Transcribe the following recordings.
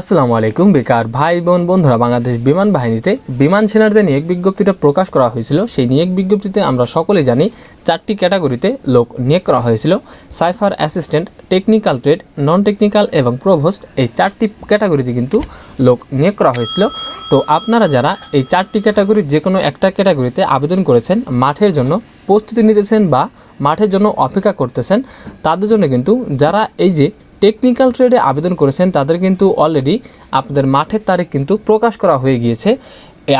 আসসালামু আলাইকুম, বেকার ভাই বোন বন্ধুরা, বাংলাদেশ বিমান বাহিনীতে বিমান সেনার যে নিয়োগ বিজ্ঞপ্তিটা প্রকাশ করা হয়েছিল, সেই নিয়োগ বিজ্ঞপ্তিতে আমরা সকলে জানি চারটি ক্যাটাগরিতে লোক নিয়োগ করা হয়েছিল। Cipher assistant, technical trade non technical এবং প্রভোস্ট, এই চারটি ক্যাটাগরিতে কিন্তু লোক নিয়োগ করা হয়েছিল। তো আপনারা যারা এই চারটি ক্যাটাগরির যে কোনো একটা ক্যাটাগরিতে আবেদন করেছেন, মাঠের জন্য প্রস্তুতি নিতেছেন বা মাঠের জন্য অপেক্ষা করতেছেন, তাদের জন্য কিন্তু যারা এই যে টেকনিক্যাল ট্রেডে আবেদন করেছেন, তাদের কিন্তু অলরেডি আপনাদের মাঠের তারিখ কিন্তু প্রকাশ করা হয়ে গিয়েছে।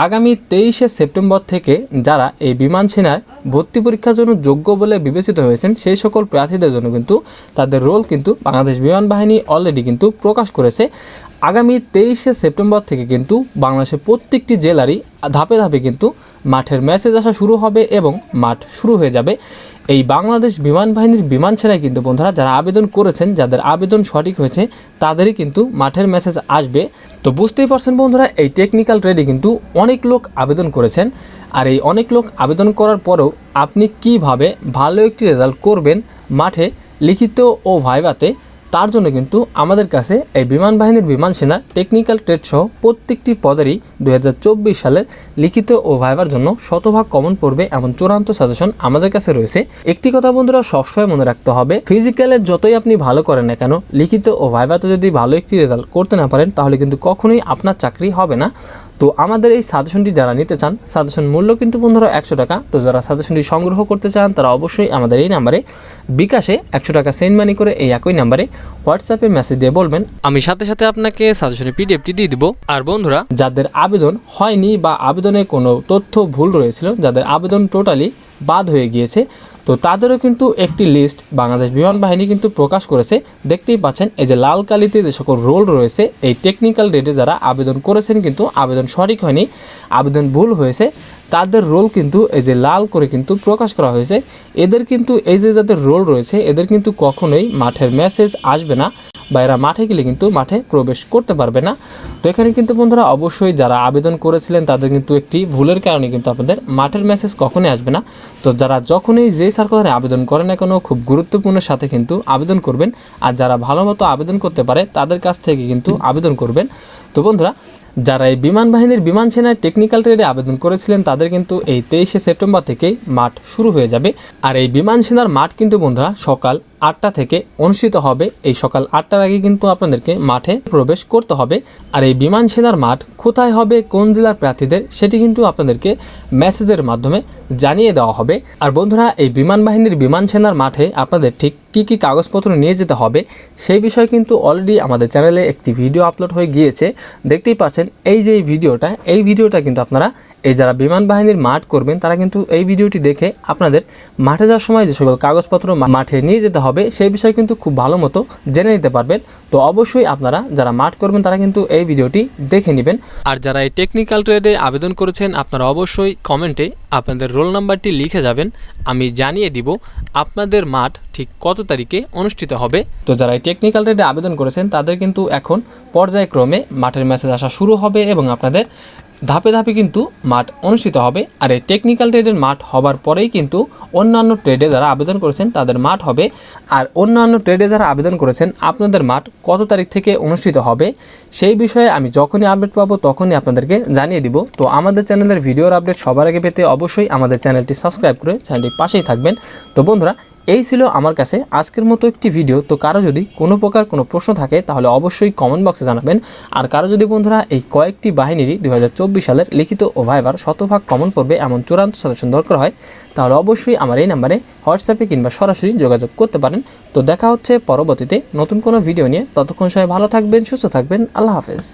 আগামী তেইশে সেপ্টেম্বর থেকে যারা এই বিমান সেনায় ভর্তি পরীক্ষার জন্য যোগ্য বলে বিবেচিত হয়েছেন, সেই সকল প্রার্থীদের জন্য কিন্তু তাদের রোল কিন্তু বাংলাদেশ বিমান বাহিনী অলরেডি কিন্তু প্রকাশ করেছে। আগামী তেইশে সেপ্টেম্বর থেকে কিন্তু বাংলাদেশের প্রত্যেকটি জেলারই ধাপে ধাপে কিন্তু মাঠের মেসেজ আসা শুরু হবে এবং মাঠ শুরু হয়ে যাবে। এই বাংলাদেশ বিমান বাহিনীর বিমান সেনায় কিন্তু বন্ধুরা যারা আবেদন করেছেন, যাদের আবেদন সঠিক হয়েছে, তাদেরই কিন্তু মাঠের মেসেজ আসবে। তো বুঝতেই পারছেন বন্ধুরা, এই টেকনিক্যাল ট্রেডে কিন্তু অনেক লোক আবেদন করেছেন। আর এই অনেক লোক আবেদন করার পরেও আপনি কীভাবে ভালো একটি রেজাল্ট করবেন মাঠে, লিখিত ও ভাইভাতে তার জন্য কিন্তু আমাদের কাছে এই বিমান বাহিনীর বিমান সেনা টেকনিক্যাল ট্রেড সহ প্রত্যেকটি পদেরই দু হাজার চব্বিশ সালে লিখিত ও ভাইবার জন্য শতভাগ কমন পড়বে এমন চূড়ান্ত সাজেশন আমাদের কাছে রয়েছে। একটি কথা বন্ধুরা, সবসময় মনে রাখতে হবে ফিজিক্যালে যতই আপনি ভালো করেন না কেন, লিখিত ও ভাইভাতে যদি ভালো একটি রেজাল্ট করতে না পারেন, তাহলে কিন্তু কখনোই আপনার চাকরি হবে না। তো আমাদের এই সাজেশনটি যারা নিতে চান, সাজেশন মূল্য কিন্তু বন্ধুরা একশো টাকা। তো যারা সাজেশনটি সংগ্রহ করতে চান, তারা অবশ্যই আমাদের এই নাম্বারে, বিকাশে একশো টাকা সেন্ড মানি করে এই একই নাম্বারে হোয়াটসঅ্যাপে মেসেজ দিয়ে বলবেন। আমি সাথে সাথে আপনাকে সাজেশনের পিডিএফটি দিয়ে দিব। আর বন্ধুরা, যাদের আবেদন হয়নি বা আবেদনে কোনো তথ্য ভুল রয়েছিল, যাদের আবেদন টোটালি বাদ হয়ে গিয়েছে। তো তাদেরও কিন্তু একটি লিস্ট বাংলাদেশ বিমান বাহিনী কিন্তু প্রকাশ করেছে। দেখতেই পাচ্ছেন, এই যে লাল কালিতে যে সকল রোল রয়েছে, এই টেকনিক্যাল ডেটে যারা আবেদন করেছেন কিন্তু আবেদন সঠিক হয়নি, আবেদন ভুল হয়েছে, তাদের রোল কিন্তু এই যে লাল করে কিন্তু প্রকাশ করা হয়েছে। এদের কিন্তু এই যে যাদের রোল রয়েছে, এদের কিন্তু কখনোই মাঠের মেসেজ আসবে না। বা এরা মাঠে গেলে কিন্তু মাঠে প্রবেশ করতে পারবে না। তো এখানে কিন্তু বন্ধুরা অবশ্যই যারা আবেদন করেছিলেন, তাদের কিন্তু একটি ভুলের কারণে কিন্তু আপনাদের মাঠের মেসেজ কখনোই আসবে না। তো যারা যখনই যেই সার্কুলারে আবেদন করেন না কেন, খুব গুরুত্বপূর্ণ সাথে কিন্তু আবেদন করবেন। আর যারা ভালো মতো আবেদন করতে পারে, তাদের কাছ থেকে কিন্তু আবেদন করবেন। তো বন্ধুরা, যারা এই বিমান বাহিনীর বিমান সেনায় টেকনিক্যাল ট্রেডে আবেদন করেছিলেন, তাদের কিন্তু এই তেইশে সেপ্টেম্বর থেকেই মাঠ শুরু হয়ে যাবে। আর এই বিমান সেনার মাঠ কিন্তু বন্ধুরা সকাল আটটা থেকে অনুষ্ঠিত হবে। এই সকাল আটটার আগে কিন্তু আপনাদেরকে মাঠে প্রবেশ করতে হবে। আর এই বিমান সেনার মাঠ কোথায় হবে, কোন জেলার প্রার্থীদের, সেটি কিন্তু আপনাদেরকে মেসেজের মাধ্যমে জানিয়ে দেওয়া হবে। আর বন্ধুরা, এই বিমান বাহিনীর বিমান সেনার মাঠে আপনাদের ঠিক কী কী কাগজপত্র নিয়ে যেতে হবে, সেই বিষয়ে কিন্তু অলরেডি আমাদের চ্যানেলে একটি ভিডিও আপলোড হয়ে গিয়েছে। দেখতেই পাচ্ছেন, এই যে ভিডিওটা এই ভিডিওটা কিন্তু আপনারা এই যারা বিমান বাহিনীর মাঠ করবেন, তারা কিন্তু এই ভিডিওটি দেখে আপনাদের মাঠে যাওয়ার সময় যে সকল কাগজপত্র মাঠে নিয়ে যেতে হবে, সেই বিষয়ে কিন্তু খুব ভালো মতো জেনে নিতে পারবেন। তো অবশ্যই আপনারা যারা মাঠ করবেন, তারা কিন্তু এই ভিডিওটি দেখে নেবেন। আর যারা এই টেকনিক্যাল ট্রেডে আবেদন করেছেন, আপনারা অবশ্যই কমেন্টে আপনাদের রোল নাম্বারটি লিখে যাবেন। আমি জানিয়ে দিব আপনাদের মাঠ ঠিক কত তারিখে অনুষ্ঠিত হবে। তো যারা এই টেকনিক্যাল ট্রেডে আবেদন করেছেন, তাদের কিন্তু এখন পর্যায়ক্রমে মাঠের মেসেজ আসা শুরু হবে এবং আপনাদের ধাপে ধাপে কিন্তু মাঠ অনুষ্ঠিত হবে। আর এই টেকনিক্যাল ট্রেডের মাঠ হবার পরেই কিন্তু অন্যান্য ট্রেডে যারা আবেদন করেছেন তাদের মাঠ হবে। আর অন্যান্য ট্রেডে যারা আবেদন করেছেন, আপনাদের মাঠ কত তারিখ থেকে অনুষ্ঠিত হবে? সেই বিষয়ে আমি যখনই আপডেট পাবো, তখনই আপনাদেরকে জানিয়ে দিব। তো আমাদের চ্যানেলের ভিডিওর আপডেট সবার আগে পেতে অবশ্যই আমাদের চ্যানেলটি সাবস্ক্রাইব করে চ্যানেলটির পাশেই থাকবেন। তো বন্ধুরা এই ছিল আমার কাছে আজকের মতো একটি ভিডিও। তো কারও যদি কোনো প্রকার কোনো প্রশ্ন থাকে, তাহলে অবশ্যই কমেন্ট বক্সে জানাবেন। আর কারও যদি বন্ধুরা এই কয়েকটি বাহিনীরই দু হাজার চব্বিশ সালের লিখিত ও ভাইবার শতভাগ কমন পড়বে এমন চূড়ান্ত সাজেশন দরকার হয়, তাহলে অবশ্যই আমার এই নাম্বারে হোয়াটসঅ্যাপে কিংবা সরাসরি যোগাযোগ করতে পারেন। তো দেখা হচ্ছে পরবর্তীতে নতুন কোনো ভিডিও নিয়ে। ততক্ষণ সবাই ভালো থাকবেন, সুস্থ থাকবেন। আল্লাহ হাফেজ।